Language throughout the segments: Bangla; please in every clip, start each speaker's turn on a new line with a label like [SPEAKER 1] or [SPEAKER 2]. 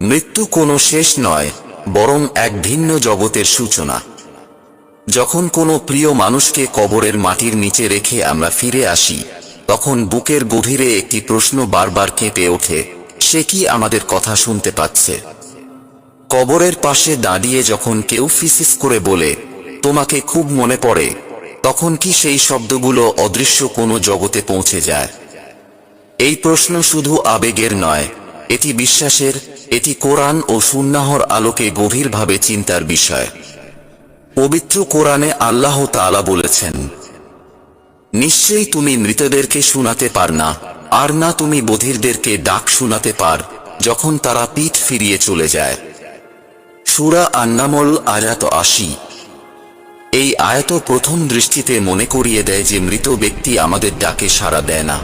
[SPEAKER 1] মৃত্যু কোনো শেষ নয়, বরং এক ভিন্ন জগতের সূচনা। যখন কোনো প্রিয় মানুষকে কবরের মাটির নিচে রেখে আমরা ফিরে আসি, তখন বুকের গভীরে একটি প্রশ্ন বারবার কেঁপে ওঠে, সে কি আমাদের কথা শুনতে পাচ্ছে? কবরের পাশে দাঁড়িয়ে যখন কেউ ফিসিস করে বলে, তোমাকে খুব মনে পড়ে, তখন কি সেই শব্দগুলো অদৃশ্য কোনো জগতে পৌঁছে যায়? এই প্রশ্ন শুধু আবেগের নয় এটি বিশ্বাসের, এটি কোরআন ও সুন্নাহর আলোকে গভীরভাবে চিন্তার বিষয়। পবিত্র কোরআনে আল্লাহ তাআলা বলেছেন, নিশ্চয়ই তুমি মৃতদেরকে শোনাতে পার না, আর না তুমি বধিরদেরকে ডাক শোনাতে পার, যখন তারা পিঠ ফিরিয়ে চলে যায়। সুরা আন্নামল, আয়াত আশি। এই আয়াত প্রথম দৃষ্টিতে মনে করিয়ে দেয় যে মৃত ব্যক্তি আমাদের ডাকে সাড়া দেয় না।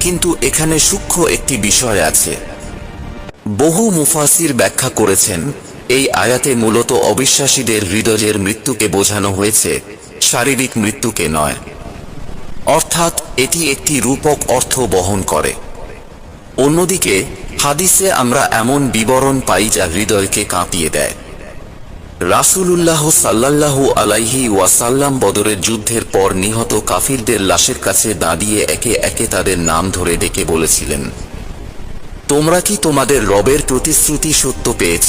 [SPEAKER 1] কিন্তু এখানে সূক্ষ্ম একটি বিষয় আছে। বহু মুফাসির ব্যাখ্যা করেছেন, এই আয়াতে মূলত অবিশ্বাসীদের হৃদয়ের মৃত্যুকে বোঝানো হয়েছে, শারীরিক মৃত্যুকে নয়। অর্থাৎ এটি একটি রূপক অর্থ বহন করে। অন্যদিকে, হাদিসে আমরা এমন বিবরণ পাই যা হৃদয়কে কাঁপিয়ে দেয়। রাসূলুল্লাহ সাল্লাল্লাহু আলাইহি ওয়াসাল্লাম বদরের যুদ্ধের পর নিহত কাফিরদের লাশের কাছে দাঁড়িয়ে একে একে তাদের নাম ধরে ডেকে বলেছিলেন। তোমরা কি তোমাদের রবের প্রতিশ্রুতি সত্য পেয়েছ?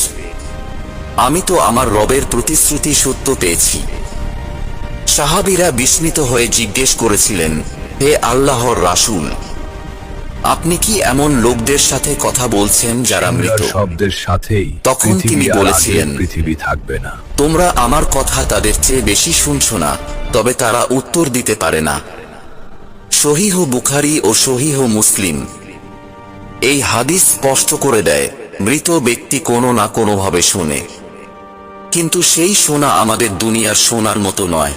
[SPEAKER 1] আমি তো আমার রবের প্রতিশ্রুতি সত্য পেয়েছি। সাহাবীরা বিস্মিত হয়ে জিজ্ঞেস করেছিলেন, হে আল্লাহর রাসূল আপনি কি এমন লোকদের সাথে কথা বলছেন যারা মৃত?
[SPEAKER 2] শব্দের সাথেই
[SPEAKER 1] তখন তিনি বলেছিলেন,
[SPEAKER 2] পৃথিবী থাকবে না।
[SPEAKER 1] তোমরা আমার কথা তাদের চেয়ে বেশি শুনছো না তবে তারা উত্তর দিতে পারে না। সহিহ বুখারি ও সহিহ মুসলিম এই হাদিস স্পষ্ট করে দেয় মৃত ব্যক্তি কোনো না কোনোভাবে শোনে। কিন্তু সেই সোনা আমাদের দুনিয়ার সোনার মতো নয়।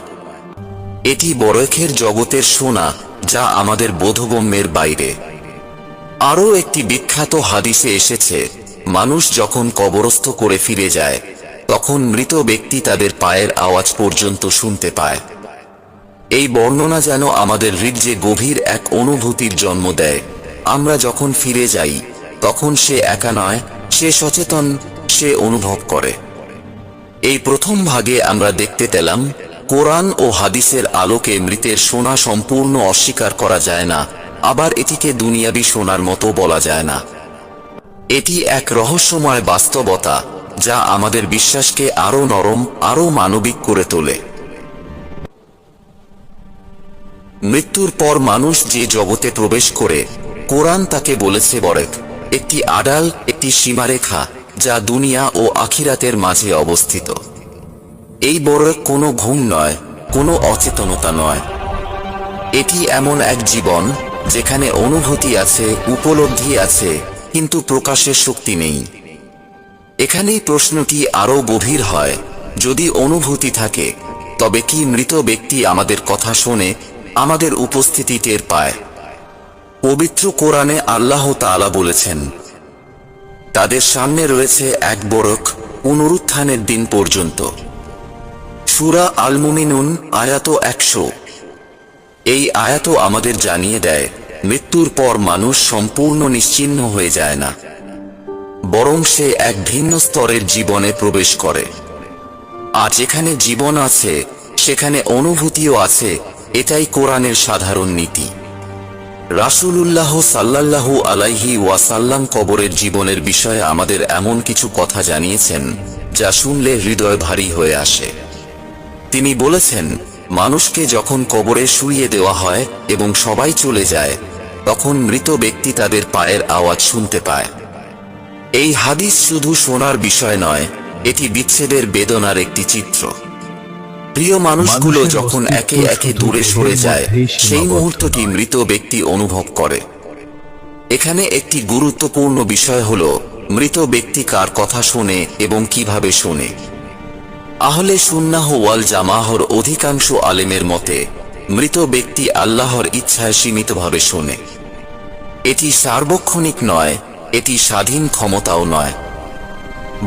[SPEAKER 1] এটি বরখের জগতের সোনা যা আমাদের বোধগম্যের বাইরে। আরও একটি বিখ্যাত হাদিসে এসেছে, মানুষ যখন কবরস্থ করে ফিরে যায়, তখন মৃত ব্যক্তি তাদের পায়ের আওয়াজ পর্যন্ত শুনতে পায়। এই বর্ণনা যেন আমাদের হৃদয়ে গভীর এক অনুভূতির জন্ম দেয়। আমরা যখন ফিরে যাই, তখন সে একা নয়, সে সচেতন, সে অনুভব করে। এই প্রথম ভাগে আমরা দেখতে পেলাম, কোরআন ও হাদিসের আলোকে মৃতের সোনা সম্পূর্ণ অস্বীকার করা যায় না। আবার এটিকে দুনিয়াবি সোনার মতো বলা যায় না। এটি এক রহস্যময় বাস্তবতা যা আমাদের বিশ্বাসকে আরও নরম আরও মানবিক করে তোলে। মৃত্যুর পর মানুষ যে জগতে প্রবেশ করে, কোরআন তাকে বলেছে বরেক, একটি আড়াল, একটি সীমারেখা, যা দুনিয়া ও আখিরাতের মাঝে অবস্থিত। এই বরেক কোনো ঘুম নয়, কোনো অচেতনতা নয়। এটি এমন এক জীবন যেখানে অনুভূতি আছে, উপলব্ধি আছে, কিন্তু প্রকাশের শক্তি নেই। এখানেই প্রশ্নটি আরও গভীর হয়, যদি অনুভূতি থাকে, তবে কি মৃত ব্যক্তি আমাদের কথা শোনে, আমাদের উপস্থিতি টের পায়। পবিত্র কোরআনে আল্লাহ তাআলা বলেছেন, তাদের সামনে রয়েছে এক বরক পুনরুত্থানের দিন পর্যন্ত। সুরা আল মুমিনুন আয়াত একশো। এই আয়াত আমাদের জানিয়ে দেয়, মৃত্যুর পর মানুষ সম্পূর্ণ নিশ্চিহ্ন হয়ে যায় না। বরং সে এক ভিন্ন স্তরের জীবনে প্রবেশ করে। আর যেখানে জীবন আছে, সেখানে অনুভূতিও আছে, এটাই কোরআনের সাধারণ নীতি। রাসূলুল্লাহ সাল্লাল্লাহু আলাইহি ওয়াসাল্লাম কবরের জীবনের বিষয়ে আমাদের এমন কিছু কথা জানিয়েছেন, যা শুনলে হৃদয় ভারী হয়ে আসে। তিনি বলেছেন মানুষকে যখন কবরে শুইয়ে দেওয়া হয় এবং সবাই চলে যায় তখন মৃত ব্যক্তি তাদের পায়ের আওয়াজ শুনতে পায়। এই হাদিস শুধু শোনার বিষয় নয় এটি বিচ্ছেদের বেদনার একটি চিত্র। প্রিয় মানুষগুলো যখন একে একে দূরে সরে যায় সেই মুহূর্তটি মৃত ব্যক্তি অনুভব করে। এখানে একটি গুরুত্বপূর্ণ বিষয় হল মৃত ব্যক্তি কার কথা শোনে এবং কীভাবে শোনে। আহলে সুন্নাহ ওয়াল জামাহর অধিকাংশ আলেমের মতে, মৃত ব্যক্তি আল্লাহর ইচ্ছায় সীমিতভাবে শোনে। এটি সার্বক্ষণিক নয়, এটি স্বাধীন ক্ষমতাও নয়।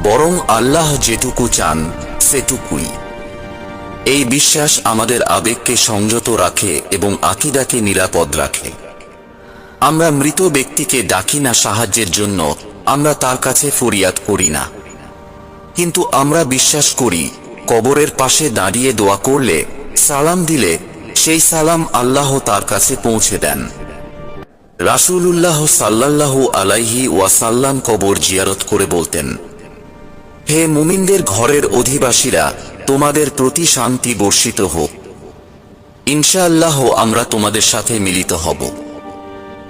[SPEAKER 1] বরং আল্লাহ যেটুকু চান, সেটুকুই। এই বিশ্বাস আমাদের আবেগকে সংযত রাখে এবং আকিদাকে নিরাপদ রাখে। আমরা মৃত ব্যক্তিকে ডাকি না সাহায্যের জন্য, আমরা তার কাছে ফরিয়াদ করি না। কিন্তু আমরা বিশ্বাস করি কবরের পাশে দাঁড়িয়ে দোয়া করলে, সালাম দিলে, সেই সালাম আল্লাহ তার কাছে পৌঁছে দেন। রাসূলুল্লাহ সাল্লাল্লাহু আলাইহি ওয়াসাল্লাম কবর জিয়ারত করে বলতেন, হে মুমিনদের ঘরের অধিবাসীরা, তোমাদের প্রতি শান্তি বর্ষিত হোক। ইনশাআল্লাহ আমরা তোমাদের সাথে মিলিত হব।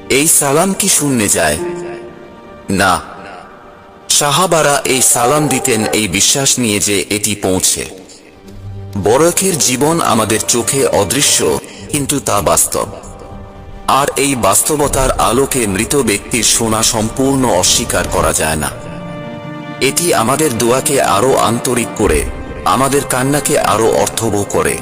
[SPEAKER 1] এই সালাম কি শূন্যে যায়? না। সাহাবারা এই সালাম দিতেন এই বিশ্বাস নিয়ে যে এটি পৌঁছে। বরকের জীবন আমাদের চোখে অদৃশ্য, কিন্তু তা বাস্তব। আর এই বাস্তবতার আলোকে মৃত ব্যক্তির শোনা সম্পূর্ণ অস্বীকার করা যায় না। এটি আমাদের দোয়াকে আরও আন্তরিক করে, আমাদের কান্নাকে আরও অর্থবহ করে।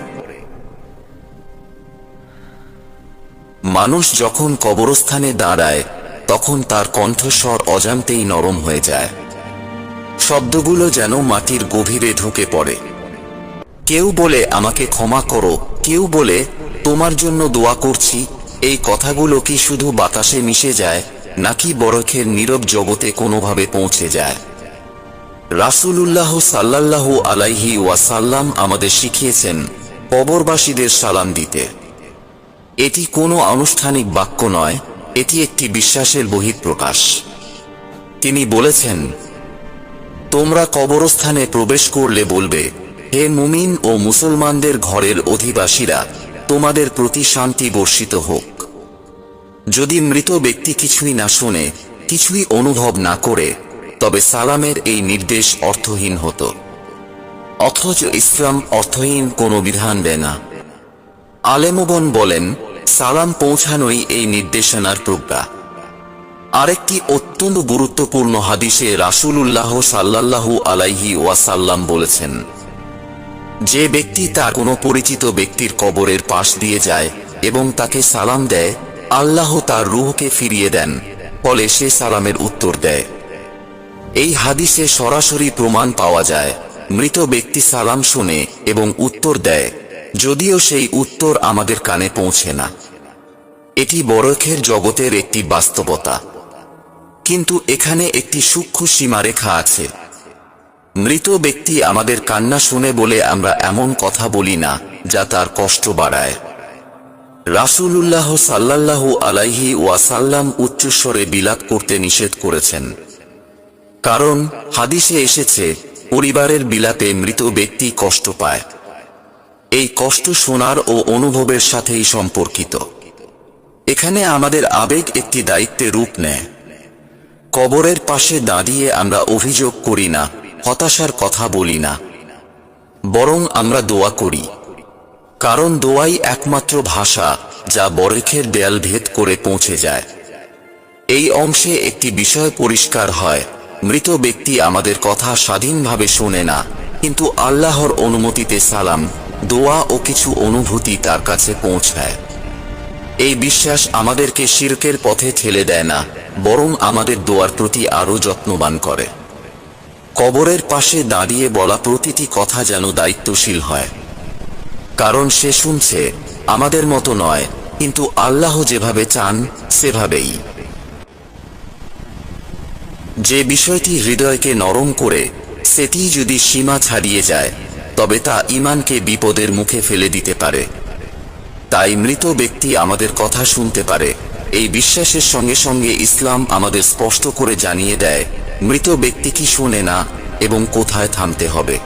[SPEAKER 1] মানুষ যখন কবরস্থানে দাঁড়ায়, তখন তার কণ্ঠস্বর অজান্তেই নরম হয়ে যায়। শব্দগুলো যেন মাটির গভীরে ঢুকে পড়ে। কেউ বলে, আমাকে ক্ষমা করো। কেউ বলে, তোমার জন্য দোয়া করছি। এই কথাগুলো কি শুধু বাতাসে মিশে যায়, নাকি বরখের নীরব জগতে কোনোভাবে পৌঁছে যায়? রাসূলুল্লাহ সাল্লাল্লাহু আলাইহি ওয়াসাল্লাম আমাদের শিখিয়েছেন, কবরবাসীদের সালাম দিতে। এটি কোনো আনুষ্ঠানিক বাক্য নয়, এটি একটি বিশ্বাসের বহিঃপ্রকাশ। তিনি বলেছেন তোমরা কবরস্থানে প্রবেশ করলে বলবে, হে মুমিন ও মুসলমানদের ঘরের অধিবাসীরা, তোমাদের প্রতি শান্তি বর্ষিত হোক। যদি মৃত ব্যক্তি কিছুই না শোনে, কিছুই অনুভব না করে, তবে সালামের এই নির্দেশ অর্থহীন হতো। অথচ ইসলাম অর্থহীন কোনো বিধান দেয় না। আলেমবন বলেন, সালাম পৌঁছানোই এই নির্দেশনার প্রজ্ঞা। আরেকটি অত্যন্ত গুরুত্বপূর্ণ হাদিসে রাসূলুল্লাহ সাল্লাল্লাহু আলাইহি ওয়াসাল্লাম বলেছেন, যে ব্যক্তি তার কোনো পরিচিত ব্যক্তির কবরের পাশ দিয়ে যায় এবং তাকে সালাম দেয়, আল্লাহ তার রুহকে ফিরিয়ে দেন, ফলে সে সালামের উত্তর দেয়। এই হাদিসে সরাসরি প্রমাণ পাওয়া যায়, মৃত ব্যক্তি সালাম শুনে এবং উত্তর দেয়, যদিও সেই উত্তর আমাদের কানে পৌঁছে না। এটি বরখের জগতের একটি বাস্তবতা। কিন্তু এখানে একটি সূক্ষ্ম সীমারেখা আছে। মৃত ব্যক্তি আমাদের কান্না শুনে বলে, আমরা এমন কথা বলি না, যা তার কষ্ট বাড়ায়। রাসূলুল্লাহ সাল্লাল্লাহু আলাইহি ওয়াসাল্লাম উচ্চস্বরে বিলাপ করতে নিষেধ করেছেন। কারণ হাদিসে এসেছে, পরিবারের বিলাপে মৃত ব্যক্তি কষ্ট পায়। এই কষ্ট শোনার ও অনুভবের সাথেই সম্পর্কিত। এখানে আমাদের আবেগ একটি দায়িত্বে রূপ নেয়। কবরের পাশে দাঁড়িয়ে আমরা অভিযোগ করি না, হতাশার কথা বলি না। বরং আমরা দোয়া করি। কারণ দোয়াই একমাত্র ভাষা যা বরেখের দেয়াল ভেদ করে পৌঁছে যায়। এই অংশে একটি বিষয় পরিষ্কার হয়, মৃত ব্যক্তি আমাদের কথা স্বাধীনভাবে শোনে না, কিন্তু আল্লাহর অনুমতিতে সালাম, দোয়া ও কিছু অনুভূতি তার কাছে পৌঁছায়। এই বিশ্বাস আমাদেরকে শিরকের পথে ঠেলে দেয় না, বরং আমাদের দোয়ার প্রতি আরও যত্নবান করে। কবরের পাশে দাঁড়িয়ে বলা প্রতিটি কথা যেন দায়িত্বশীল হয়। কারণ সে শুনছে, আমাদের মতো নয়, কিন্তু আল্লাহ যেভাবে চান, সেভাবেই। যে বিষয়টি হৃদয়কে নরম করে সেটি যদি সীমা ছাড়িয়ে যায়, তবে তা ইমানকে বিপদের মুখে ফেলে দিতে পারে। তাই মৃত ব্যক্তি আমাদের কথা শুনতে পারে। এই বিশ্বাসের সঙ্গে সঙ্গে ইসলাম আমাদের স্পষ্ট করে জানিয়ে দেয় মৃত ব্যক্তি কি শোনে না এবং কোথায় থামতে হবে।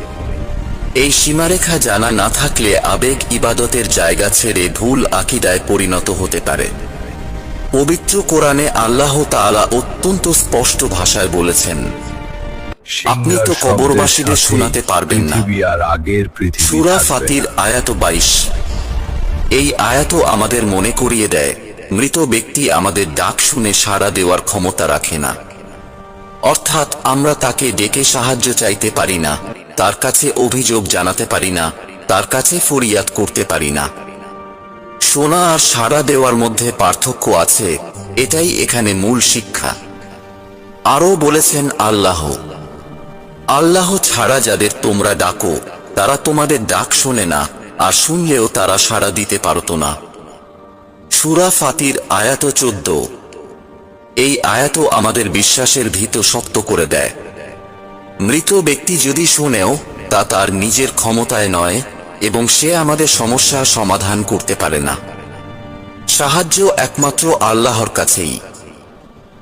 [SPEAKER 1] এই সীমারেখা জানা না থাকলে আবেগ ইবাদতের জায়গা ছেড়ে ভুল আকিদায় পরিণত হতে পারে। পবিত্র কোরআনে আল্লাহ তাআলা অত্যন্ত স্পষ্ট ভাষায় বলেছেন আপনি তো কবরবাসীদের শোনাতে পারবেন না।
[SPEAKER 2] আগের
[SPEAKER 1] সুরা ফাতির আয়াত বাইশ। এই আয়াত আমাদের মনে করিয়ে দেয়, মৃত ব্যক্তি আমাদের ডাক শুনে সাড়া দেওয়ার ক্ষমতা রাখে না। অর্থাৎ আমরা তাকে ডেকে সাহায্য চাইতে পারি না, তার কাছে অভিযোগ জানাতে পারি না, তার কাছে ফরিয়াদ করতে পারি না। শোনা আর সাড়া দেওয়ার মধ্যে পার্থক্য আছে, এটাই এখানে মূল শিক্ষা। আরও বলেছেন আল্লাহ আল্লাহ ছাড়া যাদের তোমরা ডাকো, তারা তোমাদের ডাক শোনে না আর শুনলেও তারা সাড়া দিতে পারত না। সুরা ফাতির আয়াত চোদ্দ। এই আয়াত আমাদের বিশ্বাসের ভীত শক্ত করে দেয়। মৃত ব্যক্তি যদি শোনেও, তা তার নিজের ক্ষমতায় নয় এবং সে আমাদের সমস্যার সমাধান করতে পারে না। সাহায্য একমাত্র আল্লাহর কাছেই।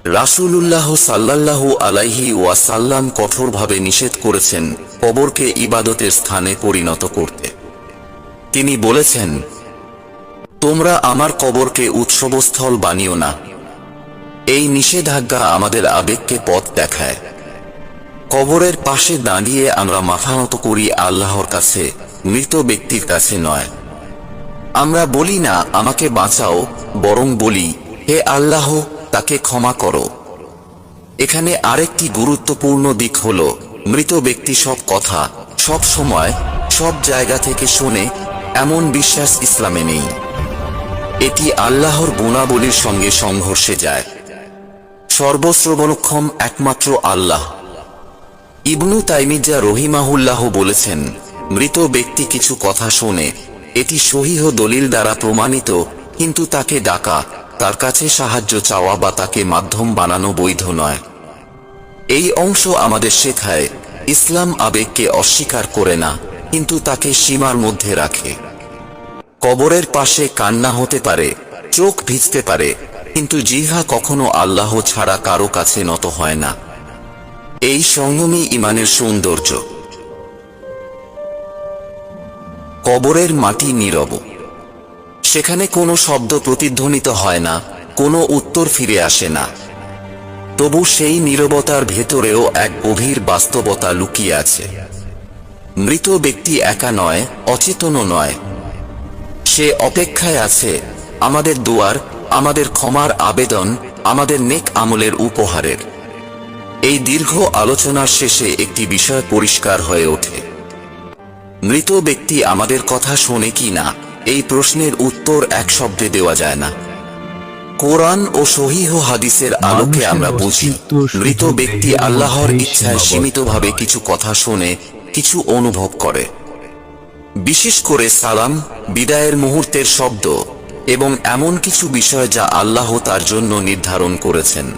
[SPEAKER 1] রাসূলুল্লাহ সাল্লাল্লাহু আলাইহি ওয়াসাল্লাম কঠোরভাবে নিষেধ করেছেন কবরকে ইবাদতের স্থানে পরিণত করতে। তিনি বলেছেন, তোমরা আমার কবরকে উৎসবস্থল বানিও না। এই নিষেধাজ্ঞা আমাদের আবেগকে পথ দেখায়। কবরের পাশে দাঁড়িয়ে আমরা মাথানত করি আল্লাহর কাছে, মৃত ব্যক্তির কাছে নয়। আমরা বলি না, আমাকে বাঁচাও, বরং বলি, হে আল্লাহ, তাকে ক্ষমা করো। এখানে আরেকটি গুরুত্বপূর্ণ দিক হল, মৃত ব্যক্তি সব কথা, সব সময়, সব জায়গা থেকে শোনে এমন বিশ্বাস ইসলামে নেই। এটি আল্লাহর গুণাবলীর সঙ্গে সংঘর্ষে যায়। সর্বশ্রবণক্ষম একমাত্র আল্লাহ। ইবনু তাইমিজা রহিমাহুল্লাহ বলেছেন, মৃত ব্যক্তি কিছু কথা শোনে, এটি সহিহ দলিল দ্বারা প্রমাণিত, কিন্তু তাকে ডাকা, তার কাছে সাহায্য চাওয়া বা তাকে মাধ্যম বানানো বৈধ নয়। এই অংশ আমাদের শেখায়, ইসলাম আবেগকে অস্বীকার করে না, কিন্তু তাকে সীমার মধ্যে রাখে। কবরের পাশে কান্না হতে পারে, চোখ ভিজতে পারে, কিন্তু জিহা কখনো আল্লাহ ছাড়া কারও কাছে নত হয় না। এই সংযমী ইমানের সৌন্দর্য। কবরের মাটি নীরব। সেখানে কোনো শব্দ প্রতিধ্বনিত হয় না, কোনো উত্তর ফিরে আসে না। তবু সেই নীরবতার ভেতরেও এক গভীর বাস্তবতা লুকিয়ে আছে। মৃত ব্যক্তি একা নয়, অচেতনও নয়। সে অপেক্ষায় আছে। আমাদের দুয়ার আমাদের ক্ষমার আবেদন আমাদের নেক আমলের উপহারের। এই দীর্ঘ আলোচনার শেষে একটি বিষয় পরিষ্কার হয়ে ওঠে। মৃত ব্যক্তি আমাদের কথা শোনে কি না এই প্রশ্নের উত্তর এক শব্দে দেওয়া যায় না। কোরআন ও সহিহ হাদিসের আলোকে আমরা বুঝি মৃত ব্যক্তি আল্লাহর ইচ্ছায় সীমিতভাবে কিছু কথা শোনে কিছু অনুভব করে। বিশেষ করে সালাম, বিদায়ের মুহূর্তের শব্দ এবং এমন কিছু বিষয় যা আল্লাহ তার জন্য নির্ধারণ করেছেন।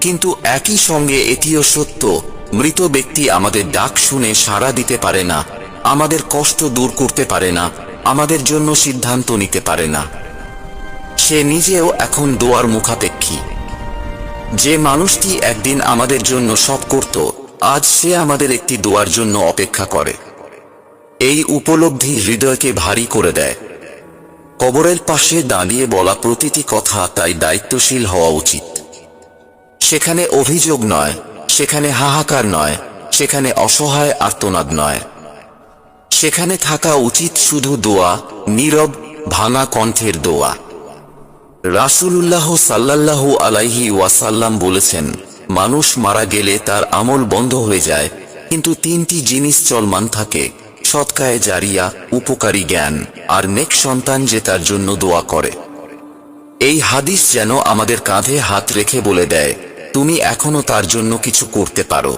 [SPEAKER 1] কিন্তু একই সঙ্গে এটিও সত্য, মৃত ব্যক্তি আমাদের ডাক শুনে সাড়া দিতে পারে না, আমাদের কষ্ট দূর করতে পারে না, আমাদের জন্য সিদ্ধান্ত নিতে পারে না। সে নিজেও এখন দোয়ার মুখাপেক্ষী। যে মানুষটি একদিন আমাদের জন্য সব করত, আজ সে আমাদের একটি দোয়ার জন্য অপেক্ষা করে। এই উপলব্ধি হৃদয়কে ভারী করে দেয়। কবরের পাশে দাঁড়িয়ে বলা প্রতিটি কথা তাই দায়িত্বশীল হওয়া উচিত। সেখানে অভিযোগ নয়, সেখানে হাহাকার নয়, সেখানে অসহায় আর্তনাদ নয়। সেখানে থাকা উচিত শুধু দোয়া, নীরব, ভাঙা কণ্ঠের দোয়া। রাসূলুল্লাহ সাল্লাল্লাহু আলাইহি ওয়াসাল্লাম বলেছেন, মানুষ মারা গেলে তার আমল বন্ধ হয়ে যায়, কিন্তু তিনটি জিনিস চলমান থাকে। সৎকায় জারিয়া, উপকারী জ্ঞান, আর নেক সন্তান যে তার জন্য দোয়া করে। এই হাদিস যেন আমাদের কাঁধে হাত রেখে বলে দেয়, তুমি এখনও তার জন্য কিছু করতে পারো।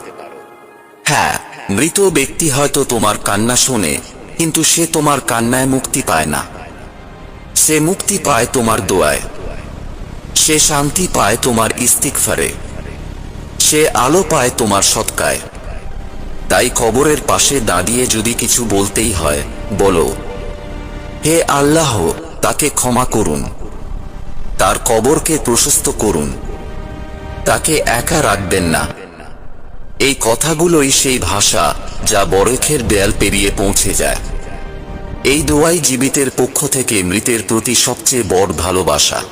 [SPEAKER 1] হ্যাঁ মৃত ব্যক্তি হয়তো তোমার কান্না শোনে, কিন্তু সে তোমার কান্নায় মুক্তি পায় না। সে মুক্তি পায় তোমার দোয়ায়। সে শান্তি পায় তোমার ইস্তিকফারে সে আলো পায় তোমার সৎকায়। তাই কবরের পাশে দাঁড়িয়ে যদি কিছু বলতেই হয়, বলো, হে আল্লাহ, তাকে ক্ষমা করুন। তার কবরকে প্রশস্ত করুন। তাকে একা রাখবেন না। এই কথাগুলোই সেই ভাষা যা বরখের দেয়াল পেরিয়ে পৌঁছে যায়। এই দোয়াই জীবিতের পক্ষ থেকে মৃতের প্রতি সবচেয়ে বড় ভালোবাসা।